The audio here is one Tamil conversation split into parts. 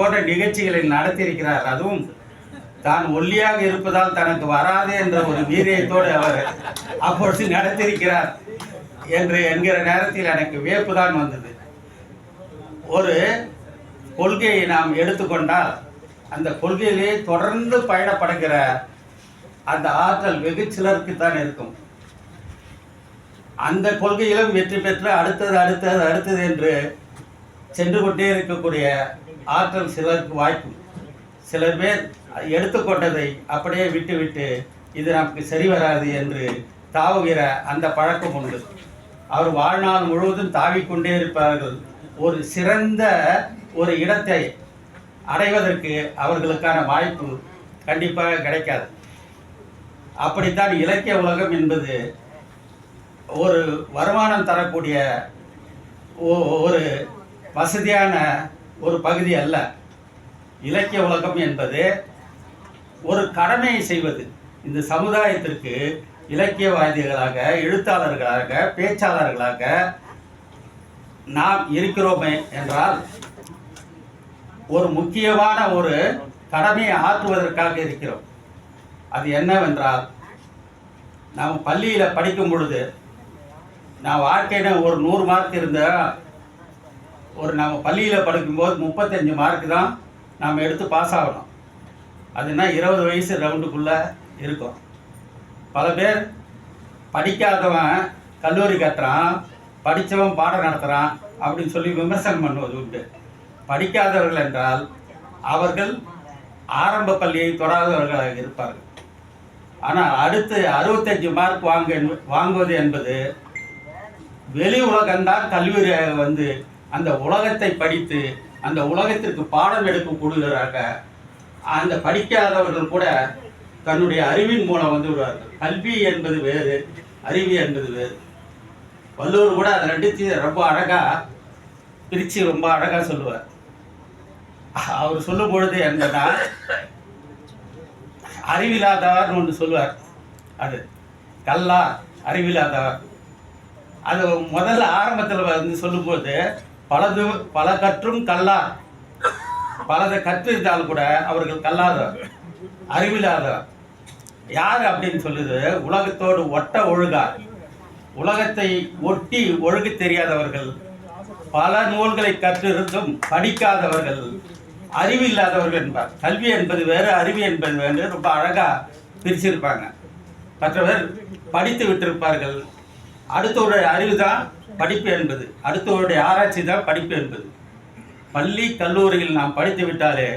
போன்ற நிகழ்ச்சிகளை நடத்தியிருக்கிறார். அதுவும் தான் ஒல்லியாக இருப்பதால் தனக்கு வராது என்ற ஒரு வீரியத்தோடு அவர் அப்பொழுது நடத்தியிருக்கிறார் என்று என்கிற நேரத்தில் எனக்கு வியப்பு தான் வந்தது. ஒரு கொள்கையை நாம் எடுத்துக்கொண்டால் அந்த கொள்கையிலே தொடர்ந்து பயணப்படுகிற அந்த ஆற்றல் வெகு சிலருக்கு தான் இருக்கும். அந்த கொள்கையிலும் வெற்றி பெற்று அடுத்தது அடுத்தது அடுத்தது என்று சென்று கொண்டே இருக்கக்கூடிய ஆற்றல் சிலருக்கு வாய்க்கும் சிலர் பேர் எடுத்துக்கொண்டதை அப்படியே விட்டுவிட்டு இது நமக்கு சரி வராது என்று தாவுகிற அந்த பழக்கம் உண்டு. அவர் வாழ்நாள் முழுவதும் தாவிக்கொண்டே இருப்பார்கள். ஒரு சிறந்த ஒரு இடத்தை அடைவதற்கு அவர்களுக்கான வாய்ப்பு கண்டிப்பாக கிடைக்காது. அப்படித்தான் இலக்கிய உலகம் என்பது ஒரு வருமானம் தரக்கூடிய ஒரு வசதியான ஒரு பகுதி அல்ல. இலக்கிய உலகம் என்பது ஒரு கடமையை செய்வது. இந்த சமுதாயத்திற்கு இலக்கியவாதிகளாக எழுத்தாளர்களாக பேச்சாளர்களாக நாம் இருக்கிறோமே என்றால் ஒரு முக்கியமான ஒரு கடமையை ஆற்றுவதற்காக இருக்கிறோம். அது என்னவென்றால் நாம் பள்ளியில் படிக்கும் பொழுது நான் வாழ்க்கையில் ஒரு நூறு மார்க் இருந்த ஒரு நம்ம பள்ளியில் படிக்கும்போது முப்பத்தஞ்சு மார்க் தான் நாம் எடுத்து பாஸ் ஆகணும். அதுனா இருபது வயசு ரவுண்டுக்குள்ளே இருக்கும். பல பேர் படிக்காதவன் கல்லூரி கட்டுறான் படித்தவன் பாடம் நடத்துகிறான் அப்படின்னு சொல்லி விமர்சனம் பண்ணுவது உண்டு. படிக்காதவர்கள் என்றால் அவர்கள் ஆரம்ப பள்ளியை தொடாதவர்களாக இருப்பார்கள். ஆனால் அடுத்து அறுபத்தஞ்சு மார்க் வாங்க வாங்குவது என்பது வெளி உலகம்தான் கல்லூரியாக வந்து அந்த உலகத்தை படித்து அந்த உலகத்திற்கு பாடம் எடுக்கக்கூடியவராக அந்த படிக்காதவர்கள் கூட தன்னுடைய அறிவின் மூலம் வந்து விடுவார்கள். கல்வி என்பது வேறு அறிவு என்பது வேறு. வள்ளுவர் கூட அதை ரெண்டுத்தையும் ரொம்ப அழகா பிரித்து ரொம்ப அழகா சொல்லுவார். அவர் சொல்லும் பொழுது என்னன்னா அறிவில்லாதவர்னு ஒன்று சொல்லுவார். அது கல்லா அறிவில்லாதவர் அது முதல்ல ஆரம்பத்தில் வந்து சொல்லும்போது பலது பல கற்றும் கல்லார். பலதை கற்றிருந்தாலும் கூட அவர்கள் கல்லாதவர் அறிவில்லாதவர். யார் அப்படின்னு சொல்லுது உலகத்தோடு ஒட்ட ஒழுகார். உலகத்தை ஒட்டி ஒழுகு தெரியாதவர்கள் பல நூல்களை கற்றிருந்தும் படிக்காதவர்கள் அறிவில்லாதவர்கள் என்பார். கல்வி என்பது வேறு அறிவு என்பது வேறு. ரொம்ப அழகாக பிரிச்சிருப்பாங்க. மற்றவர் படித்து விட்டிருப்பார்கள். அடுத்தவருடைய அறிவு தான் படிப்பு என்பது. அடுத்தவருடைய ஆராய்ச்சி தான் படிப்பு என்பது. பள்ளி கல்லூரியில் நான் படித்து விட்டாலே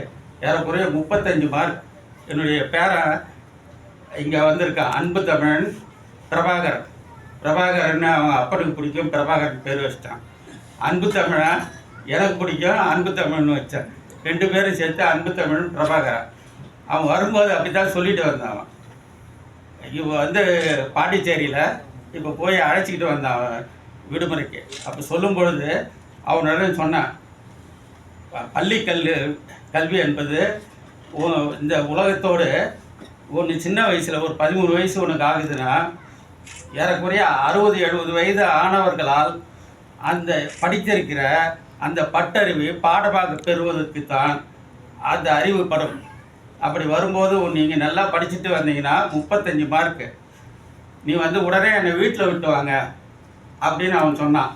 ஏறக்குறைய முப்பத்தஞ்சு மார்க். என்னுடைய பேரன் இங்கே வந்திருக்கான். அன்பு தமிழன் பிரபாகரன் பிரபாகரன் அவன் அப்பனுக்கு பிடிக்கும். பிரபாகரன் பேர் வச்சிட்டான். அன்பு தமிழன் எனக்கு பிடிக்கும். அன்பு தமிழ்னு வச்சேன். ரெண்டு பேரும் சேர்த்து அன்பு தமிழன் பிரபாகரன் அவன் வரும்போது அப்படி தான் சொல்லிட்டு வந்தான் அவன். இவன் வந்து பாண்டிச்சேரியில் இப்போ போய் அழைச்சிக்கிட்டு வந்தான் அவன் விடுமுறைக்கு அப்போ சொல்லும் பொழுது அவனிடம் சொன்னான் ப- பள்ளி கல்வி கல்வி என்பது இந்த உலகத்தோடு ஒன்று சின்ன வயசில் ஒரு பதிமூணு வயசு உனக்கு ஆகுதுன்னா ஏறக்குறைய அறுபது எழுபது வயது ஆனவர்களால் அந்த படித்திருக்கிற அந்த பட்டறிவு பாடமாக பெறுவதற்கு தான் அந்த அறிவு படம். அப்படி வரும்போது நீங்கள் நல்லா படிச்சுட்டு வந்தீங்கன்னா முப்பத்தஞ்சு மார்க்கு நீ வந்து உடனே என்னை வீட்டில் விட்டு வாங்க அப்படின்னு அவன் சொன்னான்.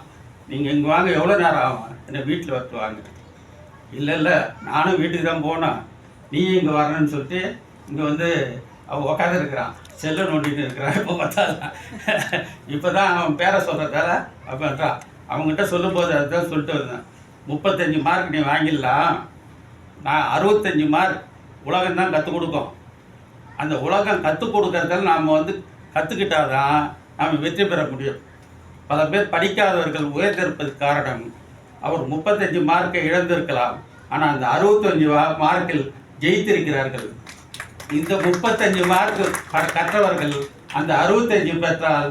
நீங்கள் இங்கே வாங்க எவ்வளோ நேரம் ஆகும்? என்னை வீட்டில் விட்டு வாங்க. இல்லை இல்லை நானும் வீட்டுக்கு தான் போனேன் நீ இங்கே வரணும்னு சொல்லிட்டு இங்கே வந்து அவன் உட்காந்துருக்கிறான் செல்லை நோண்டிட்டு இருக்கிறான். இப்போ பார்த்தா இப்போ தான் அவன் பேரை சொல்கிறதால அப்படின்றான் அவங்ககிட்ட சொல்லும்போது அதுதான் சொல்லிட்டு வந்தேன். முப்பத்தஞ்சு மார்க் நீ வாங்கிடலாம். நான் அறுபத்தஞ்சு மார்க் உலகம் தான் கற்றுக் கொடுக்கும். அந்த உலகம் கற்றுக் கொடுக்கறதால நாம் வந்து கற்றுக்கிட்டால் தான் நாம் வெற்றி பெற முடியும். பல பேர் படிக்காதவர்கள் உயர்ந்திருப்பது காரணம். அவர் முப்பத்தஞ்சு மார்க்கை இழந்திருக்கலாம். ஆனால் அந்த அறுபத்தஞ்சு மார்க்கில் ஜெயித்திருக்கிறார்கள். இந்த முப்பத்தஞ்சு மார்க் கற்றவர்கள் அந்த அறுபத்தஞ்சு பெற்றால்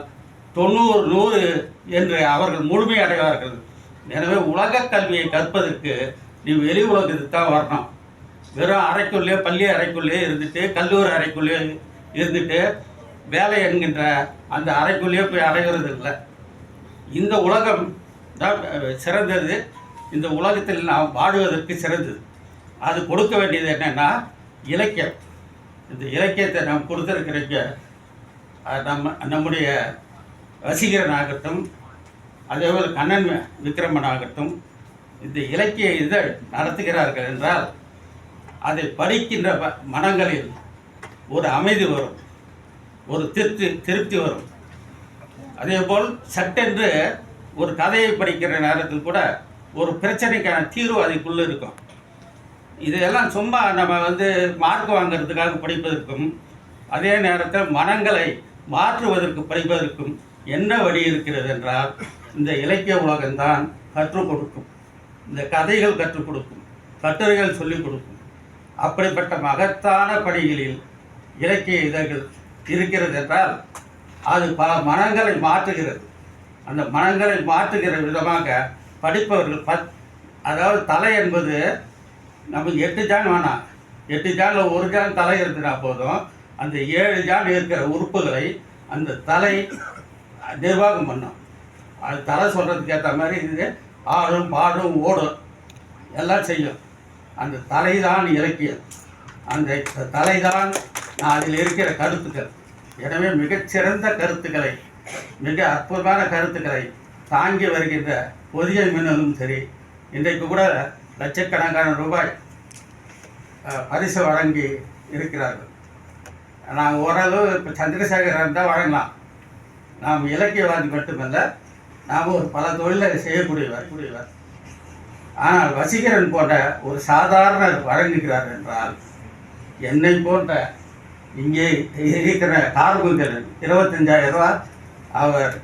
தொண்ணூறு நூறு என்று அவர்கள் முழுமை அடைவார்கள் எனவே உலக கல்வியை கற்பதற்கு நீ வெளி உலகத்துக்கு தான் வரணும். வெறும் அறைக்குள்ளே பள்ளி அறைக்குள்ளே இருந்துட்டு கல்லூரி அறைக்குள்ளே இருந்துட்டு வேலை என்கின்ற அந்த அறைக்குள்ளேயே போய் அடைகிறது இல்லை இந்த உலகம் தான் சிறந்தது. இந்த உலகத்தில் நாம் வாழ்வதற்கு சிறந்தது. அது கொடுக்க வேண்டியது என்னென்னா இலக்கியம். இந்த இலக்கியத்தை நாம் கொடுத்துருக்கிறீங்க நம்ம நம்முடைய ரசிகரன் ஆகட்டும் அதேபோல் கண்ணன் விக்ரமன் ஆகட்டும் இந்த இலக்கிய இதழ் நடத்துகிறார்கள் என்றால் அதை படிக்கின்ற மனங்களில் ஒரு அமைதி வரும். ஒரு திருப்தி திருப்தி வரும். அதேபோல் சட்டென்று ஒரு கதையை படிக்கிற நேரத்தில் கூட ஒரு பிரச்சனைக்கான தீர்வு அதுக்குள்ளே இருக்கும். இதெல்லாம் சும்மா நம்ம வந்து மார்க் வாங்குறதுக்காக படிப்பதற்கும் அதே நேரத்தில் மனங்களை மாற்றுவதற்கு படிப்பதற்கும் என்ன வழி இருக்கிறது என்றால் இந்த இலக்கிய உலகம்தான் கற்றுக் கொடுக்கும். இந்த கதைகள் கற்றுக் கொடுக்கும். கட்டுரைகள் சொல்லிக் கொடுக்கும். அப்படிப்பட்ட மகத்தான பணிகளில் இலக்கிய இதழ்கள் இருக்கிறது என்றால் அது பல மனங்களை மாற்றுகிறது. அந்த மனங்களை மாற்றுகிற விதமாக படிப்பவர்கள் பத் அதாவது தலை என்பது நமக்கு எட்டு ஜான் வேணாம் எட்டு ஜானில் ஒரு ஜான் தலை இருந்துனா போதும். அந்த ஏழு ஜான் இருக்கிற உறுப்புகளை அந்த தலை நிர்வாகம் பண்ணும். அது தலை சொல்கிறதுக்கு ஏற்ற மாதிரி இது ஆடும் பாடும் ஓடும். எல்லாம் செய்யும். அந்த தலைதான் இலக்கியம். அந்த தலைதான் அதில் இருக்கிற கருத்துக்கள். எனவே மிகச்சிறந்த கருத்துக்களை மிக அற்புதமான கருத்துக்களை தாங்கி வருகின்ற புதிய மின்னலும் சரி. இன்றைக்கு கூட லட்சக்கணக்கான ரூபாய் பரிசு வழங்கி இருக்கிறார்கள். நாங்கள் ஓரளவு இப்போ சந்திரசேகரன் தான் வழங்கலாம். நாம் இலக்கியவாதி மட்டுமல்ல நாம் ஒரு பல தொழிலை செய்யக்கூடியவர் கூடியவர். ஆனால் வசீகரன் போன்ற ஒரு சாதாரண வழங்குகிறார் என்றால் என்னை போன்ற இங்கே இருக்கிற கார்குந்தலன் இருபத்தஞ்சாயிரம் ரூபா அவர்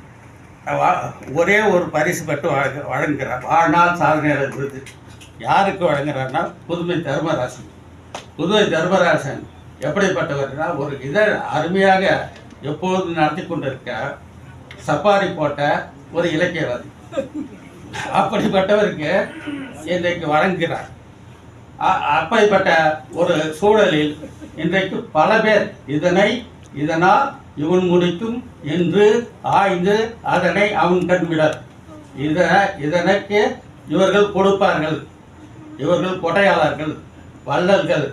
வா- ஒரே ஒரு பரிசு பட்டு வழங்க வழங்குகிறார். வாழ்நாள் சாதனையாளர் விருது யாருக்கு வழங்குறாருன்னா புதுமை தர்மராசன். புதுமை தர்மராசன் எப்படிப்பட்டவர்னா ஒரு இதழ் அருமையாக எப்போதும் நடத்தி கொண்டிருக்க சப்பாரி போட்ட ஒரு இலக்கியவாதி. அப்படிப்பட்டவருக்கு இன்றைக்கு வழங்குகிறார். அப்படிப்பட்ட ஒரு சூழலில் இன்றைக்கு பல பேர் இதனை இதனால் இவன் முடிக்கும் என்று ஆய்ந்து அதனை அவன் கண்விடர் இத இதனுக்கு இவர்கள் கொடுப்பார்கள். இவர்கள் கொடையாளர்கள் வள்ளல்கள்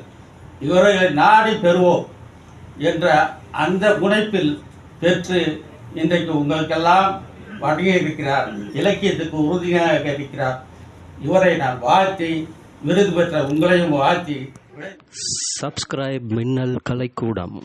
இவர்களை நாடி பெறுவோம் என்ற அந்த முனைப்பில் பெற்று இன்றைக்கு உங்களுக்கெல்லாம் வழங்கி இருக்கிறார் இலக்கியத்துக்கு உறுதியாக இருக்கிறார். இவரை நான் வாழ்த்தி விருது பெற்ற உங்களையும் வாழ்த்தி சப்ஸ்கிரைப் மின்னல் கலைக்கூடம்.